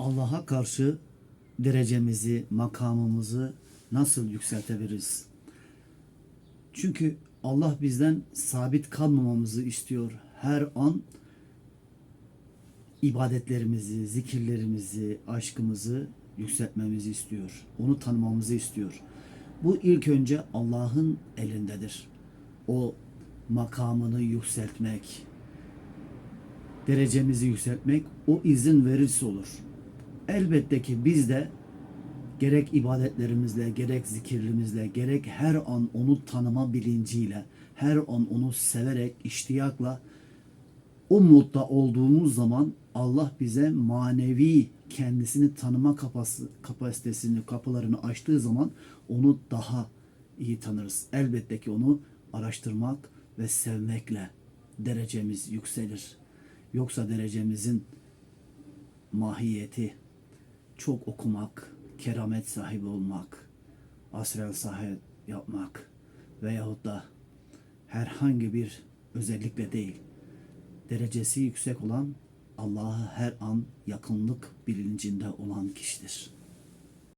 Allah'a karşı derecemizi, makamımızı nasıl yükseltebiliriz? Çünkü Allah bizden sabit kalmamamızı istiyor. Her an ibadetlerimizi, zikirlerimizi, aşkımızı yükseltmemizi istiyor. Onu tanımamızı istiyor. Bu ilk önce Allah'ın elindedir. O makamını yükseltmek, derecemizi yükseltmek o izin verirse olur. Elbette ki biz de gerek ibadetlerimizle, gerek zikirlerimizle, gerek her an onu tanıma bilinciyle, her an onu severek, iştiyakla o modda olduğumuz zaman Allah bize manevi kendisini tanıma kapasitesini, kapılarını açtığı zaman onu daha iyi tanırız. Elbette ki onu araştırmak ve sevmekle derecemiz yükselir. Yoksa derecemizin mahiyeti çok okumak, keramet sahibi olmak, asrel sahip yapmak veyahut da herhangi bir özellikle değil. Derecesi yüksek olan Allah'a her an yakınlık bilincinde olan kişidir.